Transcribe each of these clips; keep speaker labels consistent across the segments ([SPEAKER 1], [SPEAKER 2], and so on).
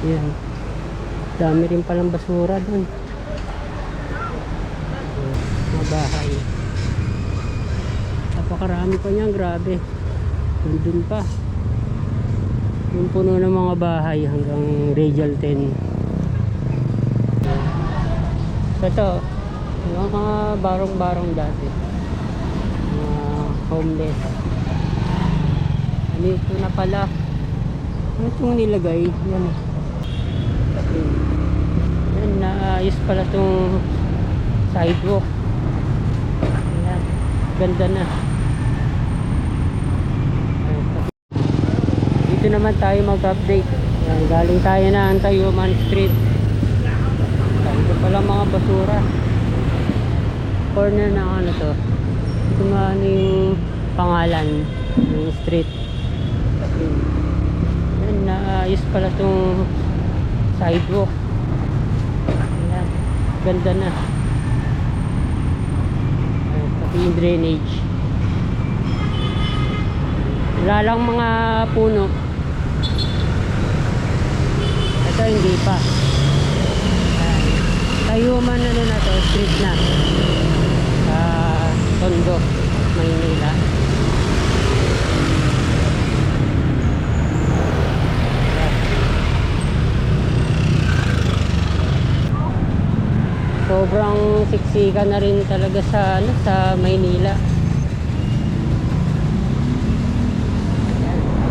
[SPEAKER 1] Yan. Dami rin palang basura dun. Mga bahay. Napakarami pa niyan, grabe. Dun pa. Yung puno ng mga bahay hanggang Radial 10. So ito, yung mga barong-barong dati. Mga homeless. Ano ito na pala? Ano itong nilagay? Yan. Yan, naayos pala itong sidewalk. Ayan. Ganda na. Ayan, Dito naman tayo mag-update. Ayan, galing tayo na ang Tayuman Street. Dito pala mga basura. Corner ng ano to. Ito nga ano yung pangalan ng street. Yan, naayos pala itong sidewalk. Ayan, ganda na. Ayan, pati yung drainage. Wala lang mga puno. Ito hindi pa. Ayan. Tayuman ano na to, street na. Sa Tondo, Maynila. Siksikan na rin talaga sa ano sa Maynila.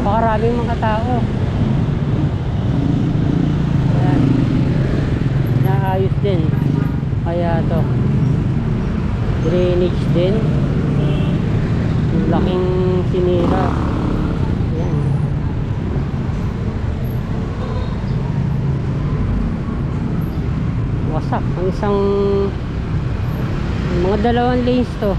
[SPEAKER 1] Napakaraming mga tao. Ayan. Naayos din. Kaya to. Drainage din. Laking sinira. Ayan. wasak ang isang mga dalawang lanes to.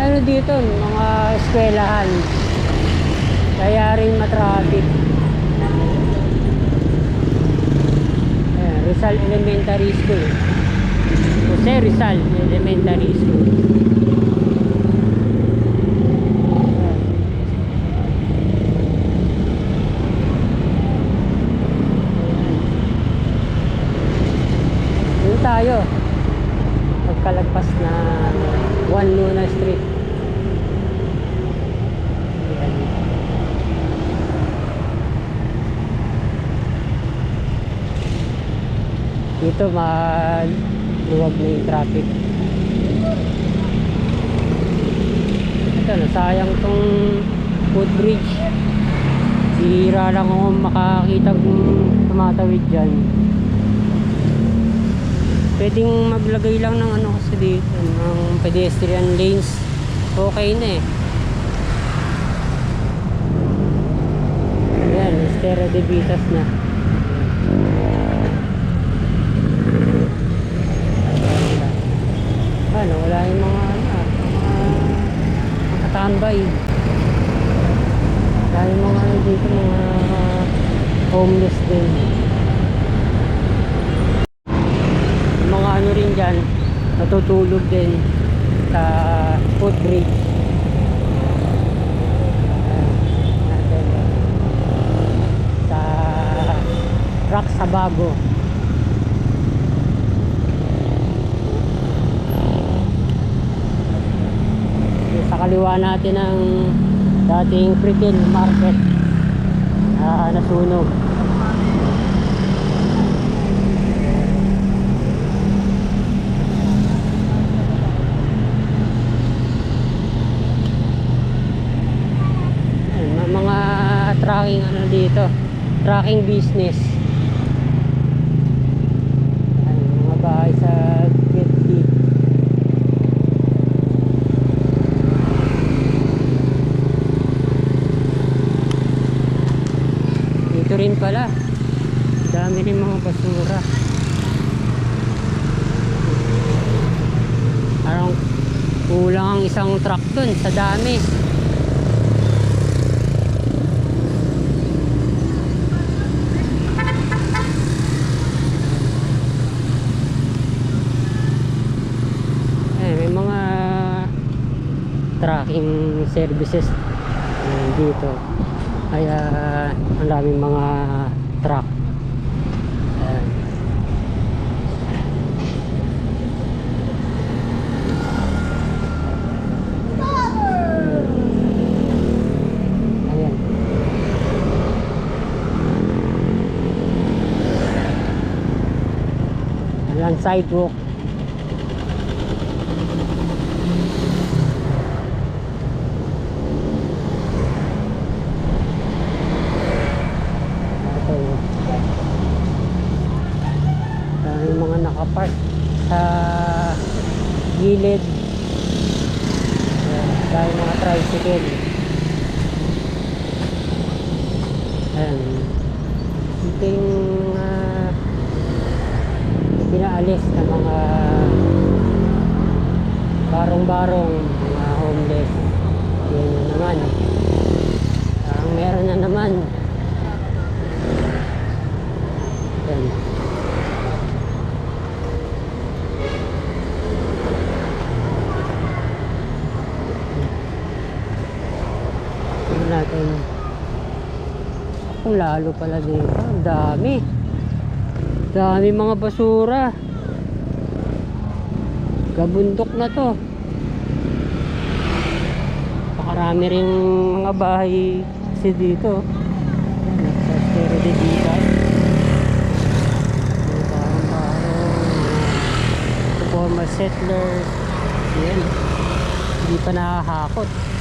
[SPEAKER 1] Ano dito mga eskwelahan. Kaya rin matraffic. Ayan, Rizal Elementary School. Jose Rizal Elementary School. Doon tayo. Pagkalagpas na Juan Luna Street. Ayan. Dito maluwag na yung traffic. Ito, nasayang tong footbridge. Sihira lang ako makakita kung tumatawid dyan. Pwedeng maglagay lang ng ano kasi dito, ng pedestrian lanes. Okay na eh. Ayan, Estero de Vitas na. ano, wala yung mga ano, ah, mga mga tambay. Wala yung mga ano dito, mga homeless din. Mga ano rin dyan, natutulog din sa footbridge. Sa Rock Sabago. Sa kaliwa natin ang dating Pritil Market na nasunog. Ayun, ma- mga tracking ano dito, tracking business. Ayun, mga bahay. Dito rin pala. Dami rin mga basura. Parang kulang ang isang truck dun sa dami. mga tracking services eh, dito kaya ang daming mga truck Ayan. Ayan. Ayan, sidewalk. Ito yun. Dami mga nakapark sa gilid. Ayan, dahil mga tricycle. Ayan. Ito yung ah, pinaalis ng mga barong-barong mga homeless. Na naman. Parang meron na naman. Yan. Tingnan natin. Kung lalo pala dito. Ang dami. Dami mga basura. Gabundok na to. Pakarami rin mga bahay kasi dito. Ayan, Sa Estero de parang parang former settler. Yan. Hindi pa nakahakot.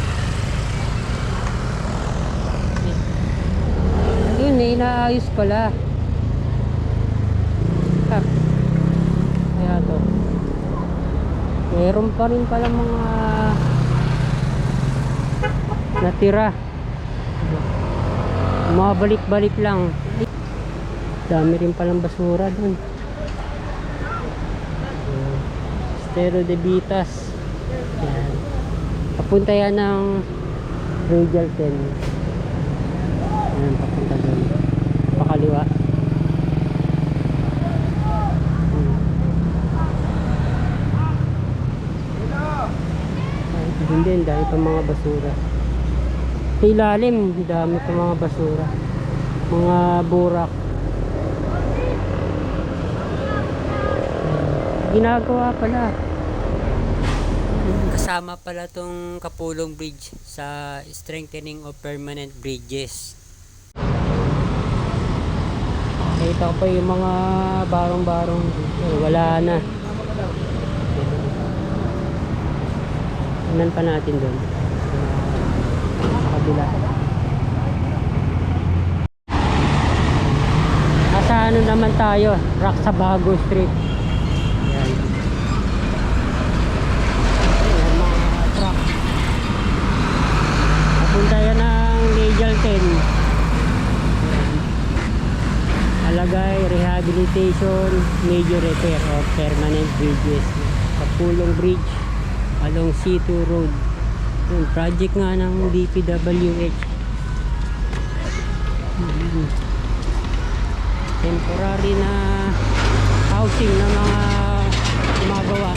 [SPEAKER 1] Yun, eh, inaayos pala. Ah. Kaya to. Meron pa rin pala mga natira. Mabalik-balik lang. Dami rin palang basura dun. Ayan. Estero de Vitas. Yan. Papunta yan ng Radial 10. Ayan, papunta doon. Pakaliwa. Hmm. Ay, Doon din, dahil pa mga basura. Ilalim, dami pa mga basura. Mga burak. Ayan. Ginagawa pala. Kasama pala tong Kapulong Bridge sa strengthening of permanent bridges. Nakita ko pa yung mga barong-barong wala na. Tingnan pa natin doon. Kabila. Nasa ano naman tayo? Rock sa Bago Street. Yan. Ayan, mga truck. Papunta yan ng Legal 10. Ayan. Alagay, rehabilitation, major repair of permanent bridges. Kapulong Bridge along C2 Road. Yung project nga ng DPWH. Mhm. Temporary na housing na mga gumagawa.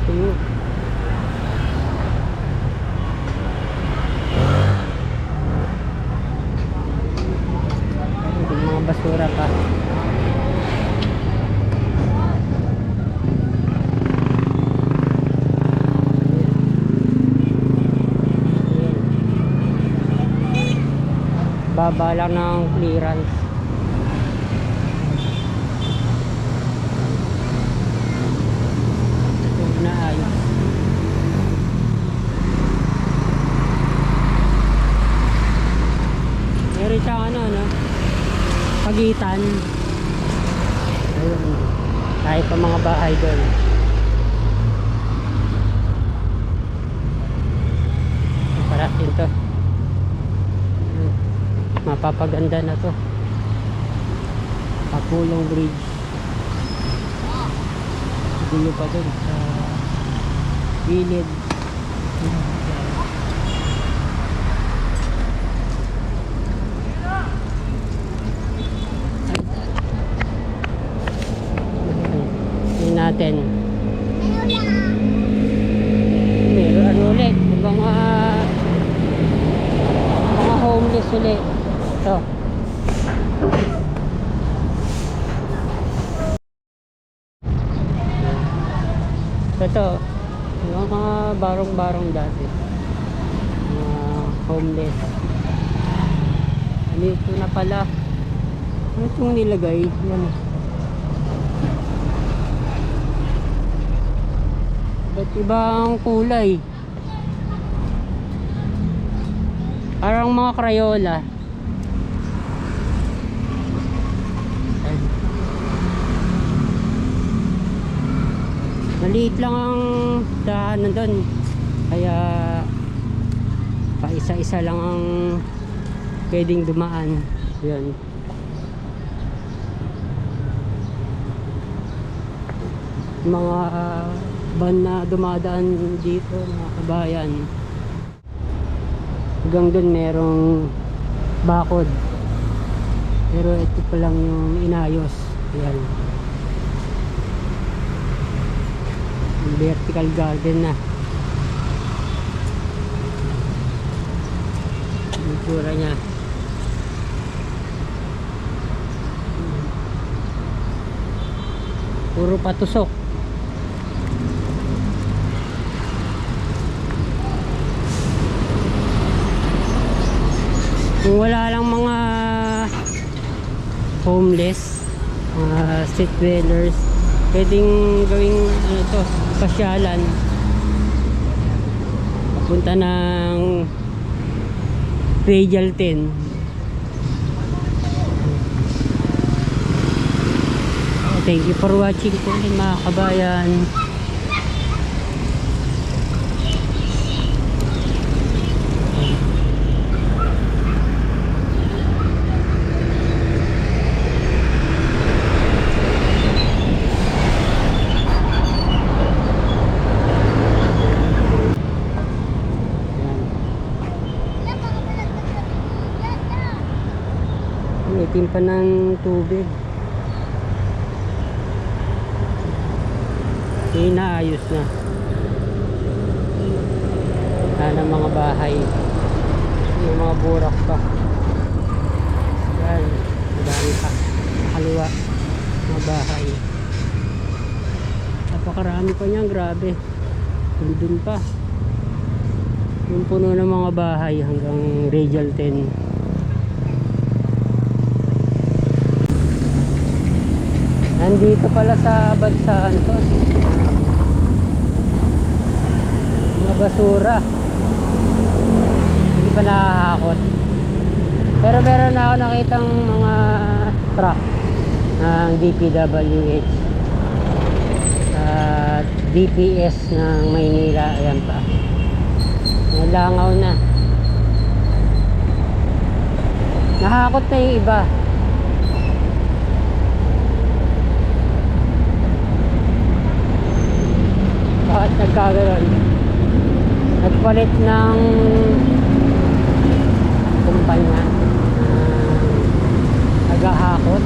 [SPEAKER 1] Ito Yung mga basura pa. Baba lang ng clearance. Ito na ayos. Meron siyang ano, no? Pagitan. Ayun. Kahit pa mga bahay doon. Parating to. Mapapaganda na to. Kapulong Bridge. Gulo pa doon sa gilid. suli. Ito. Ito. Yung mga barong-barong dati. Mga homeless. Ano ito na pala? Ano itong nilagay? Yan. Ba't ibang kulay? Parang mga Crayola. Ay. Maliit lang ang daanan doon. Kaya pa isa-isa lang ang pwedeng dumaan. Yan. Mga ah, van na dumadaan dito, mga kabayan. Hanggang doon merong bakod. Pero ito pa lang yung inayos. Yan vertical garden na yung itsura niya. Puro patusok. Kung wala lang mga homeless mga street dwellers pwedeng gawing ano to pasyalan. Papunta ng Radial 10 thank you for watching po mga kabayan Timpa ng tubig. Inaayos na. Sana mga bahay. Yung mga burak pa. Yan. Madami pa. Nakaliwa. Mga bahay. Napakarami pa niyan. Grabe. Dun pa. Yung puno ng mga bahay hanggang Radial 10. Nandito pala sa bansaan to. Mga basura. Hindi pa nakakakot. Pero meron na ako nakitang mga truck ng DPWH. At DPS ng Maynila. Ayan pa. Nalangaw na. Nakakot na yung iba. Bakit nagkaganon? Nagpalit ng kumpanya na naghahakot